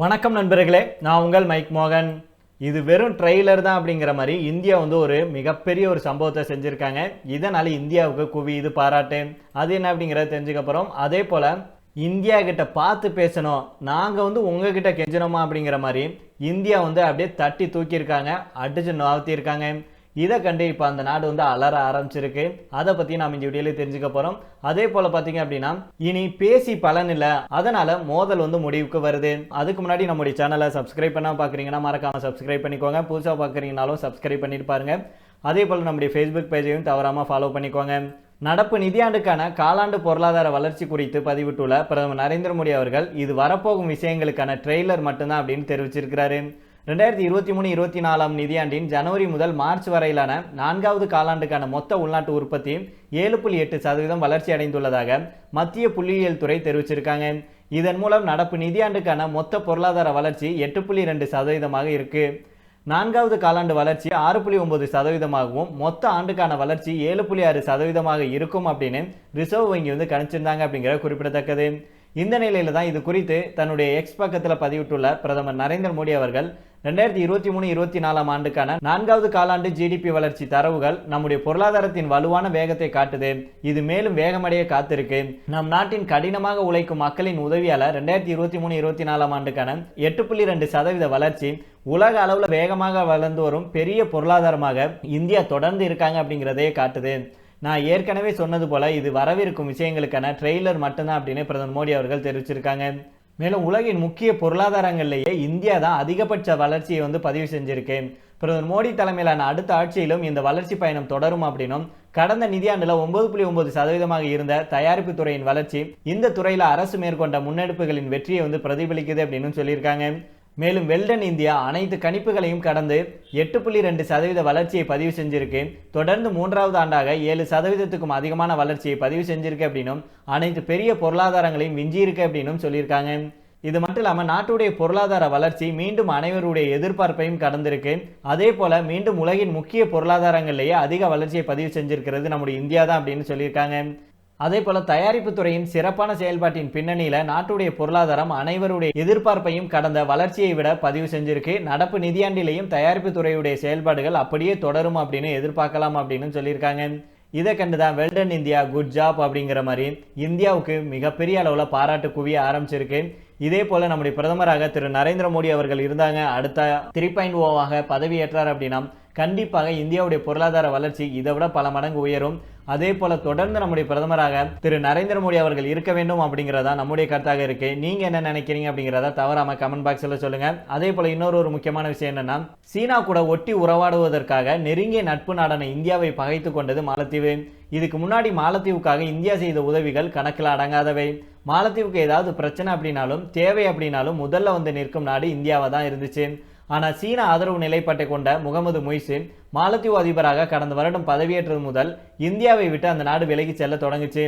வணக்கம் நண்பர்களே நான் உங்கள் மைக் மோகன். இது வெறும் ட்ரெய்லர் தான் அப்படிங்கிற மாதிரி இந்தியா வந்து ஒரு மிகப்பெரிய ஒரு சம்பவத்தை செஞ்சுருக்காங்க. இதனால் இந்தியாவுக்கு குவி இது பாராட்டு. அது என்ன அப்படிங்கிறத தெரிஞ்சுக்க போகிறோம் அதே போல் இந்தியா கிட்ட பார்த்து பேசணும். நாங்கள் வந்து உங்ககிட்ட கெஞ்சணுமா அப்படிங்கிற மாதிரி இந்தியா வந்து அப்படியே தட்டி தூக்கியிருக்காங்க அடிச்சு நகர்த்தியிருக்காங்க. இதை கண்டு இப்போ அந்த நாடு வந்து அலற ஆரம்பிச்சிருக்கு. அதை பற்றி நாம் இந்த வீடியோவில் தெரிஞ்சுக்க போகிறோம் அதே போல் பார்த்தீங்க அப்படின்னா இனி பேசி பலன் இல்லை. அதனால் மோதல் வந்து முடிவுக்கு வருது. அதுக்கு முன்னாடி நம்முடைய சேனலை சப்ஸ்கிரைப் பண்ணால் பார்க்குறீங்கன்னா மறக்காமல் சப்ஸ்கிரைப் பண்ணிக்கோங்க. புதுசாக பார்க்குறீங்கனாலும் சப்ஸ்கிரைப் பண்ணிட்டு பாருங்க. அதே போல் நம்முடைய ஃபேஸ்புக் பேஜையும் தவறாமல் ஃபாலோ பண்ணிக்கோங்க. நடப்பு நிதியாண்டுக்கான காலாண்டு பொருளாதார வளர்ச்சி குறித்து பதிவிட்டுள்ள பிரதமர் நரேந்திர மோடி அவர்கள் இது வரப்போகும் விஷயங்களுக்கான ட்ரெய்லர் மட்டும்தான் அப்படின்னு தெரிவிச்சிருக்கிறாரு. ரெண்டாயிரத்தி இருபத்தி மூணு இருபத்தி நாலாம் நிதியாண்டின் ஜனவரி முதல் மார்ச் வரையிலான நான்காவது காலாண்டுக்கான மொத்த உள்நாட்டு உற்பத்தி ஏழு புள்ளி எட்டு சதவீதம் வளர்ச்சி அடைந்துள்ளதாக மத்திய புள்ளியியல் துறை தெரிவிச்சிருக்காங்க. இதன் மூலம் நடப்பு நிதியாண்டுக்கான மொத்த பொருளாதார வளர்ச்சி எட்டு புள்ளி ரெண்டு சதவீதமாக இருக்கு. நான்காவது காலாண்டு வளர்ச்சி ஆறு புள்ளி ஒன்பது சதவீதமாகவும் மொத்த ஆண்டுக்கான வளர்ச்சி ஏழு புள்ளி ஆறு சதவீதமாக இருக்கும் அப்படின்னு ரிசர்வ் வங்கி வந்து கணிச்சிருந்தாங்க அப்படிங்கிற குறிப்பிடத்தக்கது. இந்த நிலையில தான் இது குறித்து தன்னுடைய எக்ஸ் பக்கத்தில் பதிவிட்டுள்ள பிரதமர் நரேந்திர மோடி அவர்கள் ரெண்டாயிரத்தி இருபத்தி மூணு இருபத்தி நாலாம் ஆண்டுக்கான நான்காவது காலாண்டு ஜிடிபி வளர்ச்சி தரவுகள் நம்முடைய பொருளாதாரத்தின் வலுவான வேகத்தை காட்டுது. இது மேலும் வேகமடைய காத்திருக்கு. நம் நாட்டின் கடினமாக உழைக்கும் மக்களின் உதவியால ரெண்டாயிரத்தி இருபத்தி மூணு இருபத்தி நாலாம் ஆண்டுக்கான எட்டு புள்ளி ரெண்டு சதவீத வளர்ச்சி உலக அளவில் வேகமாக வளர்ந்து வரும் பெரிய பொருளாதாரமாக இந்தியா தொடர்ந்து இருக்காங்க அப்படிங்கிறதையே காட்டுது. நான் ஏற்கனவே சொன்னது போல இது வரவிருக்கும் விஷயங்களுக்கான ட்ரெய்லர் மட்டும்தான் அப்படின்னு பிரதமர் மோடி அவர்கள் தெரிவிச்சிருக்காங்க. மேலும் உலகின் முக்கிய பொருளாதாரங்கள்லேயே இந்தியா தான் அதிகபட்ச வளர்ச்சியை வந்து பதிவு செஞ்சிருக்கு. பிரதமர் மோடி தலைமையிலான அடுத்த ஆட்சியிலும் இந்த வளர்ச்சி பயணம் தொடரும் அப்படின்னும் கடந்த நிதியாண்டில் ஒன்பது புள்ளி ஒன்பது சதவீதமாக இருந்த தயாரிப்பு துறையின் வளர்ச்சி இந்த துறையில் அரசு மேற்கொண்ட முன்னெடுப்புகளின் வெற்றியை வந்து பிரதிபலிக்குது அப்படின்னு சொல்லியிருக்காங்க. மேலும் வெல்டன் இந்தியா அனைத்து கணிப்புகளையும் கடந்து எட்டு புள்ளி ரெண்டு சதவீத வளர்ச்சியை பதிவு செஞ்சிருக்கு. தொடர்ந்து மூன்றாவது ஆண்டாக ஏழு சதவீதத்துக்கும் அதிகமான வளர்ச்சியை பதிவு செஞ்சிருக்கு அப்படின்னும் அனைத்து பெரிய பொருளாதாரங்களையும் விஞ்சியிருக்கு அப்படின்னும் சொல்லியிருக்காங்க. இது மட்டும் இல்லாமல் நாட்டுடைய பொருளாதார வளர்ச்சி மீண்டும் அனைவருடைய எதிர்பார்ப்பையும் கடந்திருக்கு. அதே போல மீண்டும் உலகின் முக்கிய பொருளாதாரங்கள்லேயே அதிக வளர்ச்சியை பதிவு செஞ்சிருக்கிறது நம்முடைய இந்தியா தான் அப்படின்னு சொல்லியிருக்காங்க. அதே போல தயாரிப்பு துறையின் சிறப்பான செயல்பாட்டின் பின்னணியில நாட்டுடைய பொருளாதாரம் அனைவருடைய எதிர்பார்ப்பையும் கடந்த வளர்ச்சியை விட பதிவு செஞ்சிருக்கு. நடப்பு நிதியாண்டிலேயும் தயாரிப்பு துறையுடைய செயல்பாடுகள் அப்படியே தொடரும் அப்படின்னு எதிர்பார்க்கலாம் அப்படின்னு சொல்லியிருக்காங்க. இதை கண்டுதான் well done India good job அப்படிங்கிற மாதிரி இந்தியாவுக்கு மிகப்பெரிய அளவில் பாராட்டு குவிய ஆரம்பிச்சிருக்கு. இதே போல நம்முடைய பிரதமராக திரு நரேந்திர மோடி அவர்கள் இருந்தாங்க. அடுத்த த்ரீ பாயிண்ட் ஓவாக பதவியேற்றார் அப்படின்னா கண்டிப்பாக இந்தியாவுடைய பொருளாதார வளர்ச்சி இதை விட பல மடங்கு உயரும். அதே போல தொடர்ந்து நம்முடைய பிரதமராக திரு நரேந்திர மோடி அவர்கள் இருக்க வேண்டும் அப்படிங்கிறதா நம்முடைய கருத்தாக இருக்கு. நீங்க என்ன நினைக்கிறீங்க அப்படிங்கிறத தவறாம கமெண்ட் பாக்ஸ்ல சொல்லுங்க. அதே போல இன்னொரு ஒரு முக்கியமான விஷயம் என்னன்னா சீனா கூட ஒட்டி உறவாடுவதற்காக நெருங்கிய நட்பு நாடான இந்தியாவை பகைத்து கொண்டது மாலத்தீவு. இதுக்கு முன்னாடி மாலத்தீவுக்காக இந்தியா செய்த உதவிகள் கணக்கில் அடங்காதவை. மாலத்தீவுக்கு ஏதாவது பிரச்சனை அப்படின்னாலும் தேவை அப்படின்னாலும் முதல்ல வந்து நிற்கும் நாடு இந்தியாவை தான் இருந்துச்சு. ஆனால் சீன ஆதரவு நிலைப்பாட்டை கொண்ட முகமது மொய்சின் மாலத்தீவு அதிபராக கடந்த வருடம் பதவியேற்றது முதல் இந்தியாவை விட்டு அந்த நாடு விலகி செல்ல தொடங்குச்சு.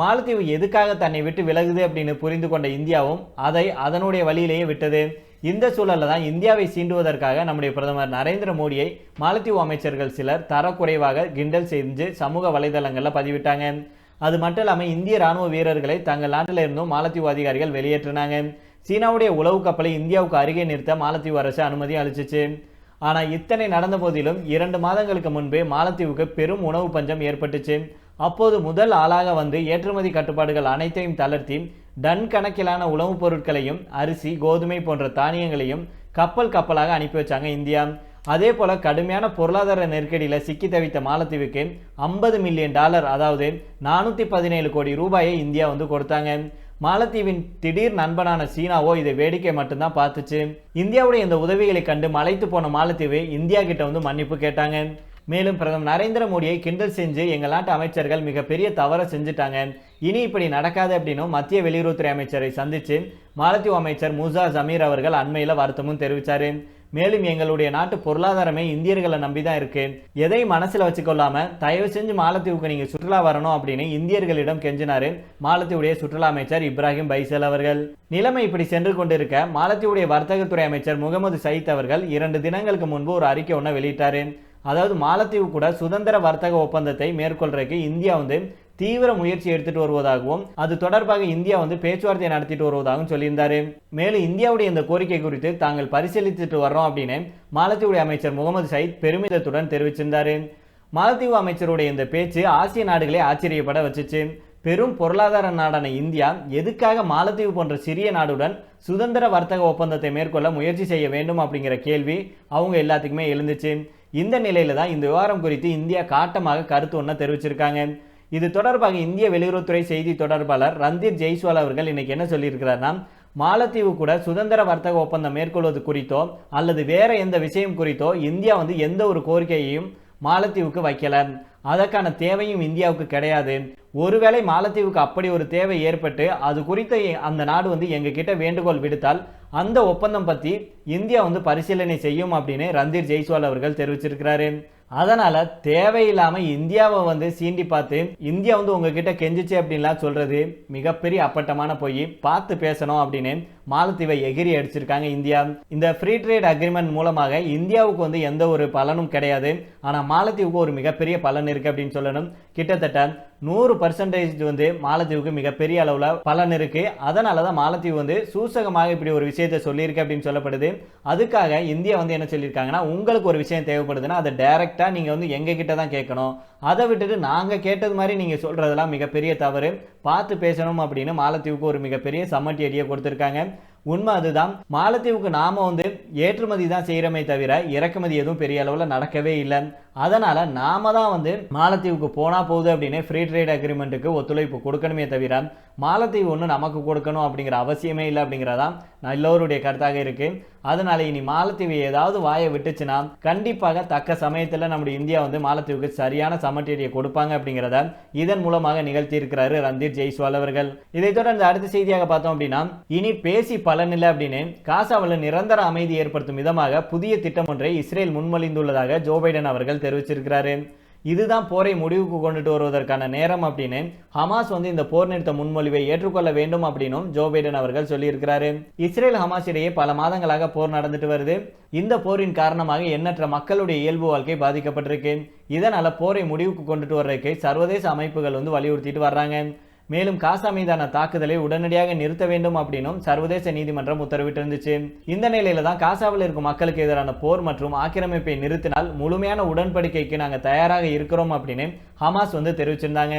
மாலத்தீவு எதுக்காக தன்னை விட்டு விலகுது அப்படின்னு புரிந்து கொண்ட இந்தியாவும் அதை அதனுடைய வழியிலேயே விட்டது. இந்த சூழலில் தான் இந்தியாவை சீண்டுவதற்காக நம்முடைய பிரதமர் நரேந்திர மோடியை மாலத்தீவு அமைச்சர்கள் சிலர் தரக்குறைவாக கிண்டல் செஞ்சு சமூக வலைதளங்களில் பதிவிட்டாங்க. அது மட்டும் இல்லாமல் இந்திய ராணுவ வீரர்களை தங்கள் நாட்டிலிருந்தும் மாலத்தீவு அதிகாரிகள் வெளியேற்றினாங்க. சீனாவுடைய உளவு கப்பலை இந்தியாவுக்கு அருகே நிறுத்த மாலத்தீவு அரசு அனுமதி அளிச்சிச்சு. ஆனால் இத்தனை நடந்த போதிலும் இரண்டு மாதங்களுக்கு முன்பே மாலத்தீவுக்கு பெரும் உணவு பஞ்சம் ஏற்பட்டுச்சு. அப்போது முதல் ஆளாக வந்து ஏற்றுமதி கட்டுப்பாடுகள் அனைத்தையும் தளர்த்தி டன் கணக்கிலான உணவுப் பொருட்களையும் அரிசி கோதுமை போன்ற தானியங்களையும் கப்பல் கப்பலாக அனுப்பி வச்சாங்க இந்தியா. அதே போல கடுமையான பொருளாதார நெருக்கடியில் சிக்கி தவித்த மாலத்தீவுக்கு ஐம்பது மில்லியன் டாலர் அதாவது நானூற்றி பதினேழு கோடி ரூபாயை இந்தியா வந்து கொடுத்தாங்க. மாலத்தீவின் திடீர் நண்பனான சீனாவோ இதை வேடிக்கை மட்டும்தான் பார்த்துச்சு. இந்தியாவுடைய இந்த உதவிகளை கண்டு மலைத்து போன மாலத்தீவு இந்தியா கிட்ட வந்து மன்னிப்பு கேட்டாங்க. மேலும் பிரதமர் நரேந்திர மோடியை கிண்டல் செஞ்சு எங்கள் நாட்டு அமைச்சர்கள் மிகப்பெரிய தவறை செஞ்சுட்டாங்க. இனி இப்படி நடக்காது அப்படின்னும் மத்திய வெளியுறவுத்துறை அமைச்சரை சந்திச்சு மாலத்தீவு அமைச்சர் மூசா ஜமீர் அவர்கள் அண்மையில் வருத்தமும் தெரிவித்தார் மேலும் எங்களுடைய நாட்டு பொருளாதாரமே இந்தியர்களை நம்பி தான் இருக்கு. எதை மனசுல வச்சுக்கொள்ளாம தயவு செஞ்சு மாலத்தீவுக்கு நீங்க சுற்றுலா வரணும் அப்படின்னு இந்தியர்களிடம் கெஞ்சினாரு மாலத்தீவுடைய சுற்றுலா அமைச்சர் இப்ராஹிம் பைசல் அவர்கள். நிலைமை இப்படி சென்று கொண்டிருக்க மாலத்தீவுடைய வர்த்தகத்துறை அமைச்சர் முகமது சயித் அவர்கள் இரண்டு தினங்களுக்கு முன்பு ஒரு அறிக்கை ஒன்றை வெளியிட்டாரு. அதாவது மாலத்தீவு கூட சுதந்திர வர்த்தக ஒப்பந்தத்தை மேற்கொள்றதுக்கு இந்தியா வந்து தீவிர முயற்சி எடுத்துட்டு வருவதாகவும் அது தொடர்பாக இந்தியா வந்து பேச்சுவார்த்தை நடத்திட்டு வருவதாகவும் சொல்லியிருந்தாரு. மேலும் இந்தியாவுடைய இந்த கோரிக்கை குறித்து தாங்கள் பரிசீலித்துட்டு வர்றோம் அப்படின்னு மாலத்தீவுடைய அமைச்சர் முகமது சயித் பெருமிதத்துடன் தெரிவிச்சிருந்தாரு. மாலத்தீவு அமைச்சருடைய இந்த பேச்சு ஆசிய நாடுகளை ஆச்சரியப்பட வச்சுச்சு. பெரும் பொருளாதார நாடான இந்தியா எதுக்காக மாலத்தீவு போன்ற சிறிய நாடுடன் சுதந்திர வர்த்தக ஒப்பந்தத்தை மேற்கொள்ள முயற்சி செய்ய வேண்டும் அப்படிங்கிற கேள்வி அவங்க எல்லாத்துக்குமே எழுந்துச்சு. இந்த நிலையில தான் இந்த விவகாரம் குறித்து இந்தியா காட்டமாக கருத்து ஒன்றை தெரிவிச்சிருக்காங்க. இது தொடர்பாக இந்திய வெளியுறவுத்துறை செய்தி தொடர்பாளர் ரந்தீர் ஜெய்ஸ்வால் அவர்கள் இன்னைக்கு என்ன சொல்லியிருக்கிறார்னா மாலத்தீவு கூட சுதந்திர வர்த்தக ஒப்பந்தம் மேற்கொள்வது குறித்தோ அல்லது வேற எந்த விஷயம் குறித்தோ இந்தியா வந்து எந்த ஒரு கோரிக்கையையும் மாலத்தீவுக்கு வைக்கல. அதற்கான தேவையும் இந்தியாவுக்கு கிடையாது. ஒருவேளை மாலத்தீவுக்கு அப்படி ஒரு தேவை ஏற்பட்டு அது குறித்த அந்த நாடு வந்து எங்ககிட்ட வேண்டுகோள் விடுத்தால் அந்த ஒப்பந்தம் பற்றி இந்தியா வந்து பரிசீலனை செய்யும் அப்படின்னு ரந்தீர் ஜெய்ஸ்வால் அவர்கள் தெரிவிச்சிருக்கிறாரு. அதனால தேவையில்லாம இந்தியாவை வந்து சீண்டி பார்த்து இந்தியா வந்து உங்ககிட்ட கெஞ்சிச்சு அப்படின்லாம் சொல்றது மிகப்பெரிய அப்பட்டமான போய். பார்த்து பேசணும் அப்படின்னு மாலத்தீவை எகிரி அடிச்சிருக்காங்க இந்தியா. இந்த ஃப்ரீ ட்ரேட் அக்ரிமெண்ட் மூலமாக இந்தியாவுக்கு வந்து எந்த ஒரு பலனும் கிடையாது. ஆனா மாலத்தீவுக்கு ஒரு மிகப்பெரிய பலன் இருக்கு அப்படின்னு சொல்லணும். கிட்டத்தட்ட நூறு பர்சன்டேஜ் வந்து மாலத்தீவுக்கு மிகப்பெரிய அளவில் பலன் இருக்கு. அதனால தான் மாலத்தீவு வந்து சூசகமாக இப்படி ஒரு விஷயத்தை சொல்லியிருக்கு அப்படின்னு சொல்லப்படுது. அதுக்காக இந்தியா வந்து என்ன சொல்லியிருக்காங்கன்னா உங்களுக்கு ஒரு விஷயம் தேவைப்படுதுன்னா அதை டைரெக்டாக நீங்கள் வந்து எங்க கிட்ட தான் கேட்கணும். அதை விட்டுட்டு நாங்கள் கேட்டது மாதிரி நீங்கள் சொல்கிறதெல்லாம் மிகப்பெரிய தவறு. பார்த்து பேசணும் அப்படின்னு மாலத்தீவுக்கு ஒரு மிகப்பெரிய சம்மட்டி அடியை கொடுத்துருக்காங்க. உண்மை அதுதான். மாலத்தீவுக்கு நாம வந்து ஏற்றுமதி தான் செய்கிறோமே தவிர இறக்குமதி எதுவும் பெரிய அளவுல நடக்கவே இல்லை. அதனால நாம் தான் வந்து மாலத்தீவுக்கு போனா போகுது அப்படின்னு ஃப்ரீ ட்ரேட் அக்ரிமெண்ட்டுக்கு ஒத்துழைப்பு கொடுக்கணுமே தவிர மாலத்தீவு ஒன்று நமக்கு கொடுக்கணும் அப்படிங்கிற அவசியமே இல்லை அப்படிங்கிறதான் எல்லோருடைய கருத்தாக இருக்கு. அதனால இனி மாலத்தீவு ஏதாவது வாயை விட்டுச்சுன்னா கண்டிப்பாக தக்க சமயத்தில் நம்முடைய இந்தியா வந்து மாலத்தீவுக்கு சரியான சமட்டேரியை கொடுப்பாங்க அப்படிங்கிறத இதன் மூலமாக நிகழ்த்தி இருக்கிறாரு ரந்தீர் ஜெய்ஸ்வால் அவர்கள். இதைத் தொடர்ந்து அடுத்த செய்தியாக பார்த்தோம் அப்படின்னா இனி பேசி பலனில்லை அப்படின்னு காசாவில் நிரந்தர அமைதி ஏற்படுத்தும் விதமாக புதிய திட்டம் ஒன்றை இஸ்ரேல் முன்மொழிந்துள்ளதாக ஜோ பைடன் அவர்கள் தெரிவிச்சிருக்கிறாரு. இதுதான் போரை முடிவுக்கு கொண்டுட்டு வருவதற்கான நேரம் அப்படின்னு ஹமாஸ் வந்து இந்த போர் நிறுத்த முன்மொழிவை ஏற்றுக்கொள்ள வேண்டும் அப்படின்னும் ஜோ பைடன் அவர்கள் சொல்லியிருக்கிறாரு. இஸ்ரேல் ஹமாஸ் இடையே பல மாதங்களாக போர் நடந்துட்டு வருது. இந்த போரின் காரணமாக எண்ணற்ற மக்களுடைய இயல்பு வாழ்க்கை பாதிக்கப்பட்டிருக்கு. இதனால போரை முடிவுக்கு கொண்டுட்டு வர்றதுக்கு சர்வதேச அமைப்புகள் வந்து வலியுறுத்திட்டு வர்றாங்க. மேலும் காசா மீதான தாக்குதலை உடனடியாக நிறுத்த வேண்டும் அப்படின்னும் சர்வதேச நீதிமன்றம் உத்தரவிட்டிருந்துச்சு. இந்த நிலையில தான் காசாவில் இருக்கும் மக்களுக்கு எதிரான போர் மற்றும் ஆக்கிரமிப்பை நிறுத்தினால் முழுமையான உடன்படிக்கைக்கு நாங்கள் தயாராக இருக்கிறோம் அப்படின்னு ஹமாஸ் வந்து தெரிவிச்சிருந்தாங்க.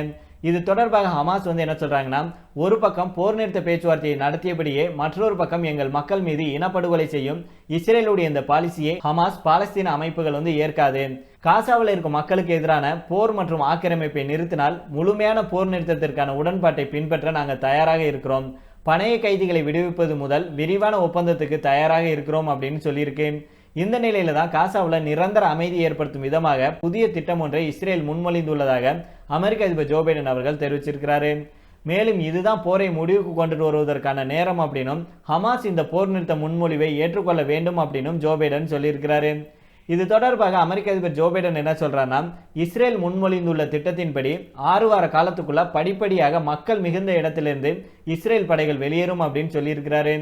இது தொடர்பாக ஹமாஸ் வந்து என்ன சொல்றாங்கன்னா ஒரு பக்கம் போர் நிறுத்த பேச்சுவார்த்தையை நடத்தியபடியே மற்றொரு பக்கம் எங்கள் மக்கள் மீது இனப்படுகொலை செய்யும் இஸ்ரேலுடைய இந்த பாலிசியை ஹமாஸ் பாலஸ்தீன அமைப்புகள் வந்து ஏற்காது. காசாவில் இருக்கும் மக்களுக்கு எதிரான போர் மற்றும் ஆக்கிரமிப்பை நிறுத்தினால் முழுமையான போர் நிறுத்தத்திற்கான உடன்பாட்டை பின்பற்ற நாங்கள் தயாராக இருக்கிறோம். பணைய கைதிகளை விடுவிப்பது முதல் விரிவான ஒப்பந்தத்துக்கு தயாராக இருக்கிறோம் அப்படின்னு சொல்லியிருக்கேன் இந்த நிலையில தான் காசாவில் நிரந்தர அமைதி ஏற்படுத்தும் விதமாக புதிய திட்டம் ஒன்றை இஸ்ரேல் முன்மொழிந்துள்ளதாக அமெரிக்க அதிபர் ஜோ பைடன் அவர்கள் தெரிவிச்சிருக்கிறாரு. மேலும் இதுதான் போரை முடிவுக்கு கொண்டுட்டு வருவதற்கான நேரம் அப்படின்னும் ஹமாஸ் இந்த போர் நிறுத்த முன்மொழிவை ஏற்றுக்கொள்ள வேண்டும் அப்படின்னும் ஜோ பைடன் சொல்லியிருக்கிறாரு. இது தொடர்பாக அமெரிக்க அதிபர் ஜோ பைடன் என்ன சொல்றாருன்னா இஸ்ரேல் முன்மொழிந்துள்ள திட்டத்தின்படி ஆறு வார காலத்துக்குள்ள படிப்படியாக மக்கள் மிகுந்த இடத்திலிருந்து இஸ்ரேல் படைகள் வெளியேறும் அப்படின்னு சொல்லியிருக்கிறாரு.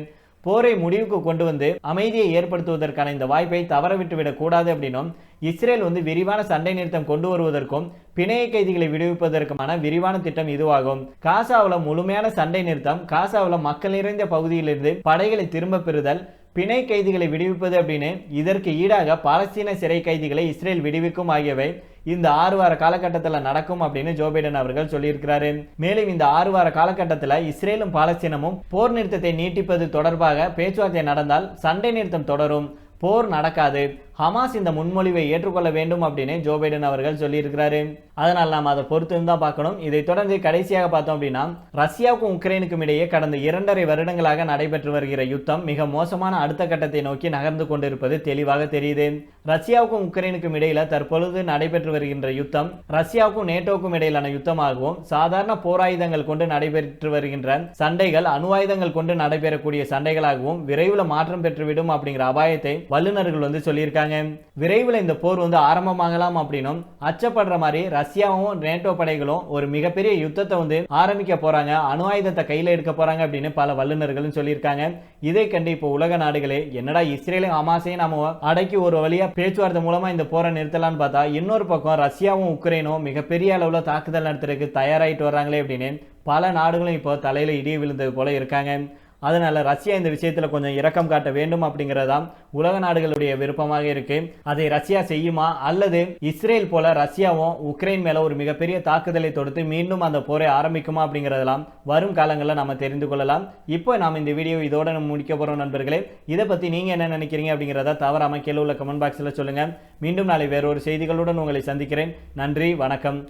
போரை முடிவுக்கு கொண்டு வந்து அமைதியை ஏற்படுத்துவதற்கான இந்த வாய்ப்பை தவறவிட்டு விடக்கூடாது அப்படின்னும் இஸ்ரேல் வந்து விரிவான சண்டை நிறுத்தம் கொண்டு வருவதற்கும் பிணைய கைதிகளை விடுவிப்பதற்குமான விரிவான திட்டம் இதுவாகும். காசாவில் முழுமையான சண்டை நிறுத்தம் காசாவில் மக்கள் நிறைந்த பகுதியிலிருந்து படைகளை திரும்ப பெறுதல் பிணை கைதிகளை விடுவிப்பது அப்படின்னு இதற்கு ஈடாக பாலஸ்தீன சிறை கைதிகளை இஸ்ரேல் விடுவிக்கும் ஆகியவை இந்த ஆறு வார காலகட்டத்தில் நடக்கும் அப்படின்னு ஜோ பைடன் அவர்கள் சொல்லியிருக்கிறாரு. மேலும் இந்த ஆறு வார காலகட்டத்தில் இஸ்ரேலும் பாலஸ்தீனமும் போர் நிறுத்தத்தை நீட்டிப்பது தொடர்பாக பேச்சுவார்த்தை நடந்தால் சண்டை நிறுத்தம் தொடரும். போர் நடக்காது. ஹமாஸ் இந்த முன்மொழிவை ஏற்றுக்கொள்ள வேண்டும் அப்படின்னு ஜோ பைடன் அவர்கள் சொல்லியிருக்கிறாரு. அதனால் நாம் அதை பொறுத்து தான் பார்க்கணும். இதை தொடர்ந்து கடைசியாக பார்த்தோம் அப்படின்னா ரஷ்யாவுக்கும் உக்ரைனுக்கும் இடையே கடந்த இரண்டரை வருடங்களாக நடைபெற்று வருகிற யுத்தம் மிக மோசமான அடுத்த கட்டத்தை நோக்கி நகர்ந்து கொண்டிருப்பது தெளிவாக தெரியுது. ரஷ்யாவுக்கும் உக்ரைனுக்கும் இடையில தற்பொழுது நடைபெற்று வருகின்ற யுத்தம் ரஷ்யாவுக்கும் நேட்டோவுக்கும் இடையிலான யுத்தமாகவும் சாதாரண போராயுதங்கள் கொண்டு நடைபெற்று வருகின்ற சண்டைகள் அணு ஆயுதங்கள் கொண்டு நடைபெறக்கூடிய சண்டைகளாகவும் விரைவில் மாற்றம் பெற்றுவிடும் அப்படிங்கிற அபாயத்தை வல்லுநர்கள் வந்து சொல்லியிருக்காங்க. சொல்லியிருக்காங்க விரைவில் இந்த போர் வந்து ஆரம்பமாகலாம் அப்படின்னும் அச்சப்படுற மாதிரி ரஷ்யாவும் நேட்டோ படைகளும் ஒரு மிகப்பெரிய யுத்தத்தை வந்து ஆரம்பிக்க போறாங்க. அணு ஆயுதத்தை கையில் எடுக்க போறாங்க அப்படின்னு பல வல்லுநர்களும் சொல்லியிருக்காங்க. இதை கண்டு இப்போ உலக நாடுகளே என்னடா இஸ்ரேலையும் ஹமாஸையும் நாம அடக்கி ஒரு வழியா பேச்சுவார்த்தை மூலமா இந்த போரை நிறுத்தலாம்னு பார்த்தா இன்னொரு பக்கம் ரஷ்யாவும் உக்ரைனும் மிகப்பெரிய அளவில் தாக்குதல் நடத்துறதுக்கு தயாராகிட்டு வராங்களே அப்படின்னு பல நாடுகளும் இப்போ தலையில் இடி விழுந்தது போல இருக்காங்க. அதனால் ரஷ்யா இந்த விஷயத்தில் கொஞ்சம் இரக்கம் காட்ட வேண்டும் அப்படிங்கறதுதான் உலக நாடுகளுடைய விருப்பமாக இருக்கு. அதை ரஷ்யா செய்யுமா? அல்லது இஸ்ரேல் போல ரஷ்யாவும் உக்ரைன் மேல ஒரு மிகப்பெரிய தாக்குதலை தொடுத்து மீண்டும் அந்த போரை ஆரம்பிக்குமா அப்படிங்கிறதெல்லாம் வரும் காலங்களில் நம்ம தெரிந்து கொள்ளலாம். இப்போ நாம் இந்த வீடியோ இதோட நம்ம முடிக்க போகிறோம் நண்பர்களே. இதை பற்றி நீங்கள் என்ன நினைக்கிறீங்க அப்படிங்கிறத தவறாம கீழே உள்ள கமெண்ட் பாக்ஸில் சொல்லுங்கள் மீண்டும் நாளை வேறொரு செய்திகளுடன் உங்களை சந்திக்கிறேன். நன்றி வணக்கம்.